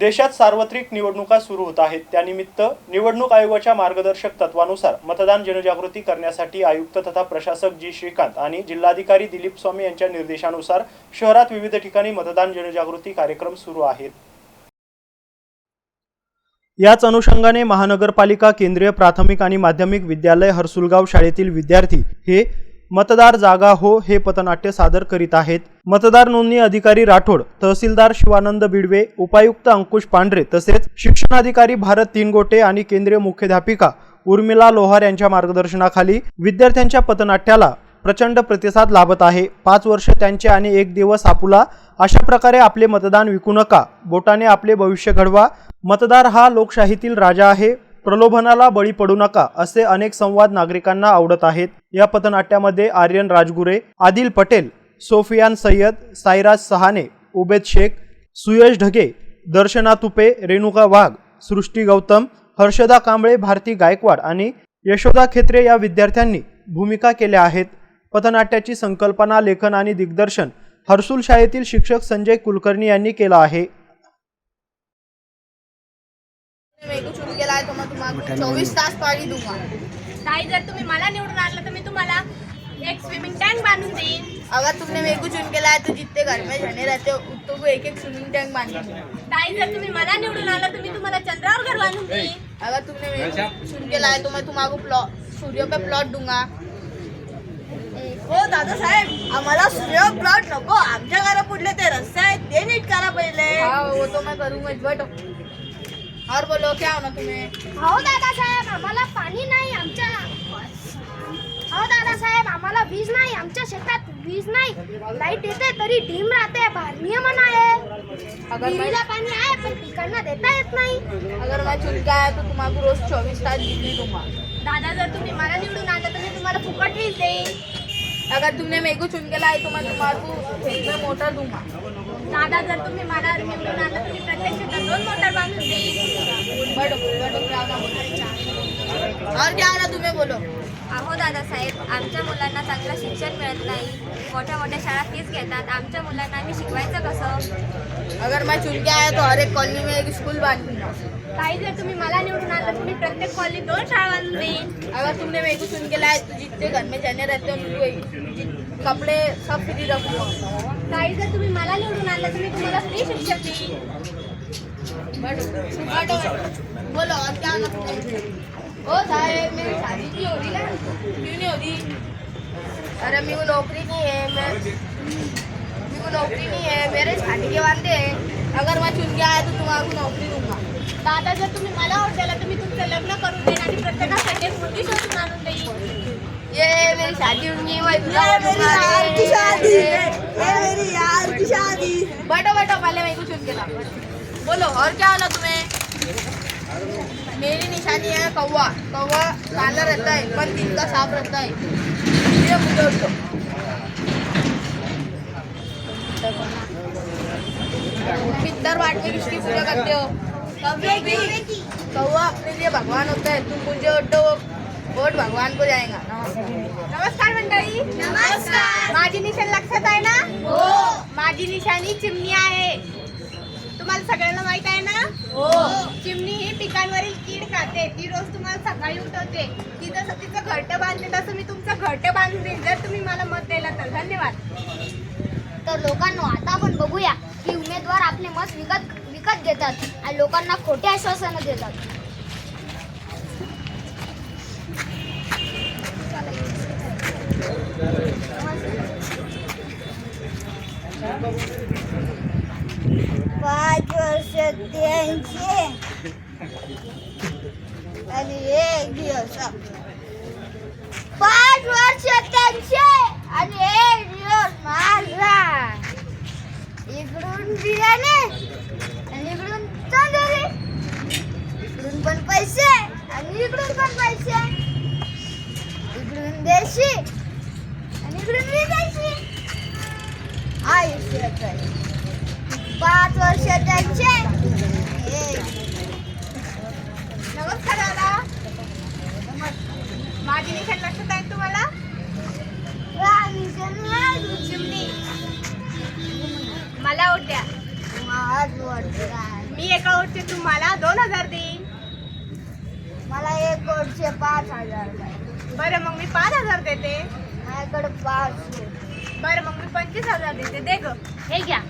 देशात सार्वत्रिक निवडणुका सुरू होत आहेत. त्यानिमित्त निवडणूक आयोगाच्या मार्गदर्शक तत्वानुसार मतदान जनजागृती करण्यासाठी आयुक्त तथा प्रशासक जी श्रीकांत आणि जिल्हाधिकारी दिलीप स्वामी यांच्या निर्देशानुसार शहरात विविध ठिकाणी मतदान जनजागृती कार्यक्रम सुरू आहेत. याच अनुषंगाने महानगरपालिका केंद्रीय प्राथमिक आणि माध्यमिक विद्यालय हर्सुलगाव शाळेतील विद्यार्थी हे मतदार जागा हो हे पथनाट्य सादर करीत आहेत. मतदार नोंदणी अधिकारी राठोड तहसीलदार शिवानंद बिडवे उपायुक्त अंकुश पांढरे तसेच शिक्षणाधिकारी भारत तीनगोटे आणि केंद्रीय मुख्याध्यापिका उर्मिला लोहार यांच्या मार्गदर्शनाखाली विद्यार्थ्यांच्या पथनाट्याला प्रचंड प्रतिसाद लाभत आहे. पाच वर्ष त्यांचे आणि एक दिवस आपुला अशा प्रकारे आपले मतदान विकू नका. बोटाने आपले भविष्य घडवा. मतदार हा लोकशाहीतील राजा आहे. प्रलोभनाला बळी पडू नका असे अनेक संवाद नागरिकांना आवडत आहेत. या पथनाट्यामध्ये आर्यन राजगुरे आदिल पटेल सोफियान सय्यद साईराज सहाने उबेद शेख सुयश ढगे दर्शना तुपे रेणुका वाघ सृष्टी गौतम हर्षदा कांबळे भारती गायकवाड आणि यशोदा खेत्रे या विद्यार्थ्यांनी भूमिका केल्या आहेत. पथनाट्याची संकल्पना लेखन आणि दिग्दर्शन हर्सुल शाळेतील शिक्षक संजय कुलकर्णी यांनी केलं आहे. चौबीस तास पानी दूंगा ताई जर तुम्ही मला निवडून आणलं तर मी तुम्हाला एक स्विमिंग टँक बांधून देईन. अगर तुमने मेरे को चुन के लाया तो जितने घर में जने रहते हो उतनों को एक एक स्विमिंग टैंक बांध दूंगा ताई जर तुम्ही मला निवडून आणलं तर मी तुम्हाला चंद्रावर घर बांधून देईन. अगर तुमने मेरे को चुन के लाया तो मैं तुम्हारा प्लॉट सूर्य पे प्लॉट दूंगा. हो दादा साहेब आम्हाला सूर्य प्लॉट नको. आमच्या घरा पुढले ते रस्ते आहेत ते नीट करा पहिले. हाँ वो तो मैं करूंगा बैठो. और बोलो क्या होना तुम्हें? हो दादासाहेब आम्हाला पाणी नाही आमच्या हो दादासाहेब आम्हाला वीज नाही आमच्या शेतात वीज नाही. लाइट येते तरी डीम राहते बाहेर नियमन आहे. अगर मैं विहिरीला पाणी आहे पण पिकांना देता येत नाही. अगर मैं के आया तो तुम्हारा रोज चौबीस तास बिजली दूंगा। दादा जर तुम्ही मला निवडून आणलं तर मी तुम्हाला फुकट वीज देईन अगर तुमने मेरे को चुन के लाए तो मैं तुम्हारे को में मोटर दूंगा। दादा जर तुम्ही मला निवडून आणलं तर मी प्रत्येक शेतात दोन मोटर बांधून बोलो और क्या होना तुम्हें बोलो? अहो दादासाहेब आमच्या मुलांना चांगलं शिक्षण मिळत नाही. मोठ्या मोठ्या शाळा फीस घेतात. आमच्या मुलांना आम्ही शिकवायचं कसं? अगर मैं चुन के आया तो हर एक कॉलोनी में एक स्कूल बांध प्रत्येक अगर तुमने मेरे को के तो जितने घर में जने रहते कपड़े सब फ्री तुम्हाला फ्री बोलो मेरी हो ना नहीं अरे, मेरे को नौकरी नहीं है, मैं मेरे को नौकरी नहीं है, मेरे शादी के वादे हैं। अगर मैं चुन के आया तो तुम्हारे नौकरी दूँगा। दादा जर तुम्ही मला द्याला तर मी तुमचं लग्न करून देईन आणि प्रत्येकासाठी एक मुलगी शोधून आणून देईन. ये मेरी शादी होनी ये मेरी यार की शादी ये मेरी यार की शादी बैठो बैठो पहले मेरे को चुन के ला बोलो और क्या होना तुम्हें? मेरी निशानी है कौवा। कौवा काला रहता है पर का साफ रहता है। ये मुझे उठो। पितर बाट में किसकी पूजा करते हो? कौवे की कौवा अपने लिए भगवान होता है तुम मुझे उठो वोट भगवान को जाएगा नमस्कार. मंडळी. नमस्कार. माझी निशाणी लक्षात आहे ना? हो. माझी निशाणी चिमणी आहे. तुम्हाला सगळ्यांना माहीत आहे ना? हो. चिमणी ही पिकांवरील कीड खाते. ती रोज तुम्हाला सकाळी उठवते. ती जसं तिचं घरटं बांधते. तसं मी तुमचं घरटं बांधून देईन जर तुम्ही मला मत द्यायला तर. धन्यवाद. तर लोकांना आता आपण बघूया की उमेदवार आपले मत विकत विकत घेतात आणि लोकांना खोटे आश्वासनं देतात. पाच वर्ष त्यांचे आणि एक दिवस. पाच वर्ष त्यांचे आणि एक दिवस माझा इकडून बियाणे आणि इकडून तांदूळ इकडून पण पैसे आणि इकडून पण पैसे जायची आणि इकडून विदेशी आयुष्याचं पाच वर्ष त्यांचे. नमस्कार दादा. माझी निशाण लक्षात आहे तुम्हाला? चिमणी मला वोट द्या एका वाटतं तुम्हाला दोन हजार देईन. मला एक कोटचे पाच हजार बरं मग मी पाच हजार देते. माझ्याकडे पाच. बरं मग मी पंचवीस हजार देते. दे ग. हे घ्या.